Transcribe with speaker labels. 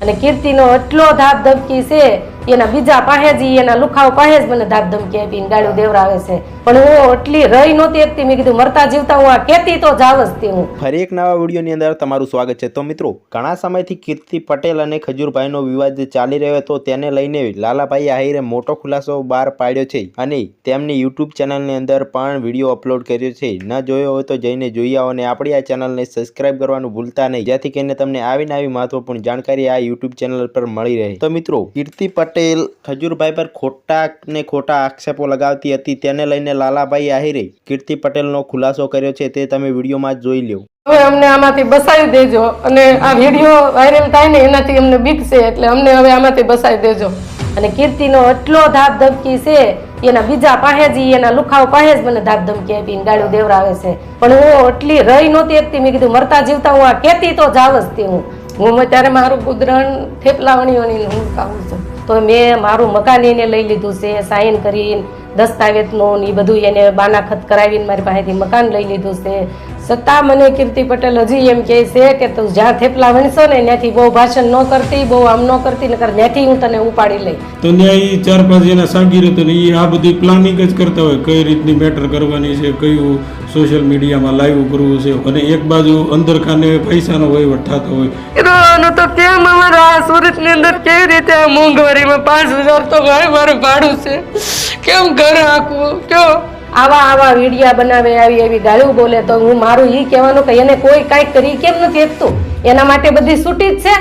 Speaker 1: અને કીર્તિનો એટલો ધાક ધમકી છે એના બીજા પાસે જ એના લુખાવ પાસે મને ધાક ધમકી આપીને ગાળો દેવરાવે છે. પણ હું એટલી રહી નહોતી એકતી મેં કીધું, મરતા જીવતા હું આ કેતી તો જાવ તે હું.
Speaker 2: ફરી એક નવા વિડીયોની અંદર તમારું સ્વાગત છે. તો મિત્રો, ઘણા સમયથી કીર્તિ પટેલ અને ખજૂરભાઈનો વિવાદ ચાલી રહ્યો હતો. તેને લઈને લાલાભાઈ આહિરે મોટો ખુલાસો બહાર પાડ્યો છે અને તેમની યુટ્યુબ ચેનલની અંદર પણ વીડિયો અપલોડ કર્યો છે. ન જોયો હોય તો જઈને જોઈ આવો અને આપણી આ ચેનલને સબસ્ક્રાઇબ કરવાનું ભૂલતા નહીં. જેથી કરીને તમને આવી નવી મહત્વપૂર્ણ જાણકારી આ યુટ્યુબ ચેનલ પર મળી રહે. તો મિત્રો, કીર્તિ પટેલ ખજૂરભાઈ પર ખોટા ને ખોટા આક્ષેપો લગાવતી હતી. તેને લઈને લાલાભાઈ આહિરે કીર્તિ પટેલનો ખુલાસો કર્યો છે. તે તમે વિડીયોમાં જોઈ લો
Speaker 1: હવે અમને આમાંથી બસાવી દેજો અને આ વીડિયો વાયરલ થાય ને એનાથી અમને બીક એટલે અમને હવે આમાંથી બસાવી દેજો. અને કીર્તિનો એટલો ધાક ધમકી છે, એના બીજા પાસે એના લુખાવ પાસે જ મને ધાક ધમકી આપીને ગાળું દેવરાવે છે. પણ હું એટલી રહી નહોતી એકતી મેં કીધું, મરતા જીવતા હું આ કેતી તો જાવ જ તે હું. હું અત્યારે મારું ગુદરણ થેપલાવણીઓની હું ખાવું છું. તો મેં મારું મકાન એને લઈ લીધું છે સાઈન કરીને. દસ્તાવેજનું ને ઈ બધું એને બાનાખત કરાવીને મારી પાસેથી મકાન લઈ લીધું છે. છતાં મને કીર્તિ પટેલ હજી એમ કહે છે કે તું જ્યાં થેપલા વણશો ને ત્યાંથી બહુ ભાષણ ન કરતી બહુ આમ ન કરતી નકર ત્યાંથી હું તને ઉપાડી લઈ
Speaker 3: તો ત્યાં એ ચાર પાંચ એના સાગીર હતો ને એ આ બધી પ્લાનિંગ જ કરતા હોય કઈ રીતની મેટર કરવાની છે કયું સોશિયલ મીડિયામાં લાઈવ કરવું છે અને એક બાજુ અંદર ખાને પૈસાનો વહીવટ થતો હોય.
Speaker 1: રોવાનું તો કેમ અમારા આ સુરતની અંદર કેવી રીતે આ મોંઘવારીમાં પાંચ હજાર તો મારું ભાડું છે? કેમ ઘર આખું કયો આવા આવા વિડિયા બનાવે, આવી એવી ગાળું બોલે તો હું મારું ઈ કહેવાનું કે એને કોઈ કાંઈક કરી કેમ નથી એકતું એના માટે બધી છૂટી જ છે.